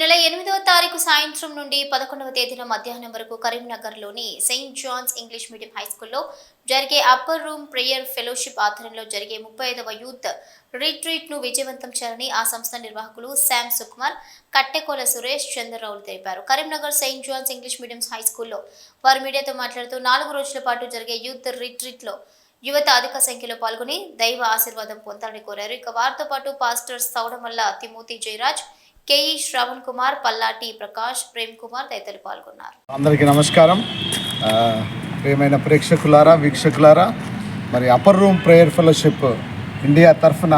నెల ఎనిమిదవ తారీఖు సాయంత్రం నుండి పదకొండవ తేదీన మధ్యాహ్నం వరకు కరీంనగర్లోని saint John's English medium high స్కూల్లో జరిగే అప్పర్ రూమ్ ప్రేయర్ ఫెలోషిప్ ఆధ్వర్యంలో జరిగే ముప్పై ఐదవ యూత్ రిట్రీట్ను విజయవంతం చేయాలని ఆ సంస్థ నిర్వాహకులు శామ్ సుకుమార్ కట్టెకోల సురేష్ చంద్రరావులు తెలిపారు. Karimnagar saint John's English medium high స్కూల్లో వారు మీడియాతో మాట్లాడుతూ నాలుగు రోజుల పాటు జరిగే యూత్ రిట్రీట్లో యువత అధిక సంఖ్యలో పాల్గొని దైవ ఆశీర్వాదం పొందాలని కోరారు. ఇక వారితో పాటు pastors Soudamalla Timothy Jayaraj K E Shravan Kumar Pallati Prakash Prem Kumar తదితరులు పాల్గొన్నారు. అందరికీ నమస్కారం. ఆ, ప్రియమైన ప్రేక్షకులారా వీక్షకులారా మరి upper room prayer fellowship India తరఫున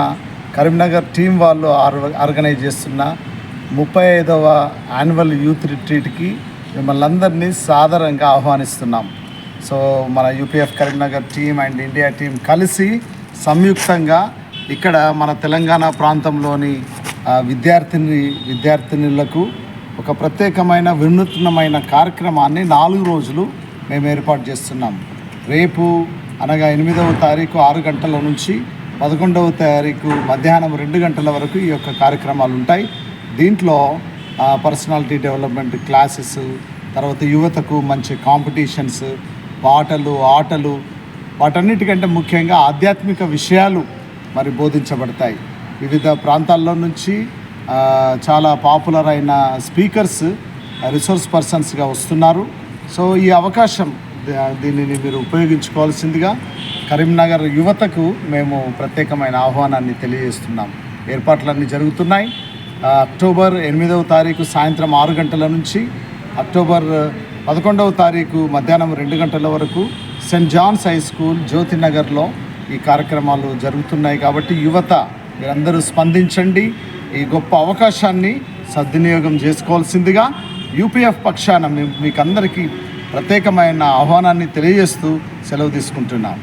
కరీంనగర్ టీం వాళ్ళు ఆర్గనైజ్ చేస్తున్న ముప్పై ఐదవ యాన్యువల్ యూత్ రిట్రీట్కి మిమ్మల్ని అందరినీ సాధారణంగా ఆహ్వానిస్తున్నాం. సో మన UPF Karimnagar team and India team కలిసి సంయుక్తంగా ఇక్కడ మన తెలంగాణ ప్రాంతంలోని విద్యార్థిని విద్యార్థినులకు ఒక ప్రత్యేకమైన వినూత్నమైన కార్యక్రమాన్ని నాలుగు రోజులు మేము ఏర్పాటు చేస్తున్నాం. రేపు అనగా ఎనిమిదవ తారీఖు ఆరు గంటల నుంచి పదకొండవ తారీఖు మధ్యాహ్నం రెండు గంటల వరకు ఈ యొక్క కార్యక్రమాలు ఉంటాయి. దీంట్లో పర్సనాలిటీ డెవలప్మెంట్ క్లాసెస్ తర్వాత యువతకు మంచి కాంపిటీషన్స్ పాటలు ఆటలు వాటన్నిటికంటే ముఖ్యంగా ఆధ్యాత్మిక విషయాలు మరి బోధించబడతాయి. వివిధ ప్రాంతాల్లో నుంచి చాలా పాపులర్ అయిన స్పీకర్స్ రిసోర్స్ పర్సన్స్గా వస్తున్నారు. సో ఈ అవకాశం ద- దీనిని మీరు ఉపయోగించుకోవాల్సిందిగా కరీంనగర్ యువతకు మేము ప్రత్యేకమైన ఆహ్వానాన్ని తెలియజేస్తున్నాం. ఏర్పాట్లన్నీ జరుగుతున్నాయి. అక్టోబర్ ఎనిమిదవ తారీఖు సాయంత్రం ఆరు గంటల నుంచి అక్టోబర్ పదకొండవ తారీఖు మధ్యాహ్నం రెండు గంటల వరకు సెయింట్ జాన్స్ హై స్కూల్ జ్యోతినగర్లో ఈ కార్యక్రమాలు జరుగుతున్నాయి. కాబట్టి యువత మీరందరూ స్పందించండి. ఈ గొప్ప అవకాశాన్ని సద్వినియోగం చేసుకోవాల్సిందిగా యూపీఎఫ్ పక్షాన మీకు మీకందరికీ ప్రత్యేకమైన ఆహ్వానాన్ని తెలియజేస్తూ సెలవు తీసుకుంటున్నాం.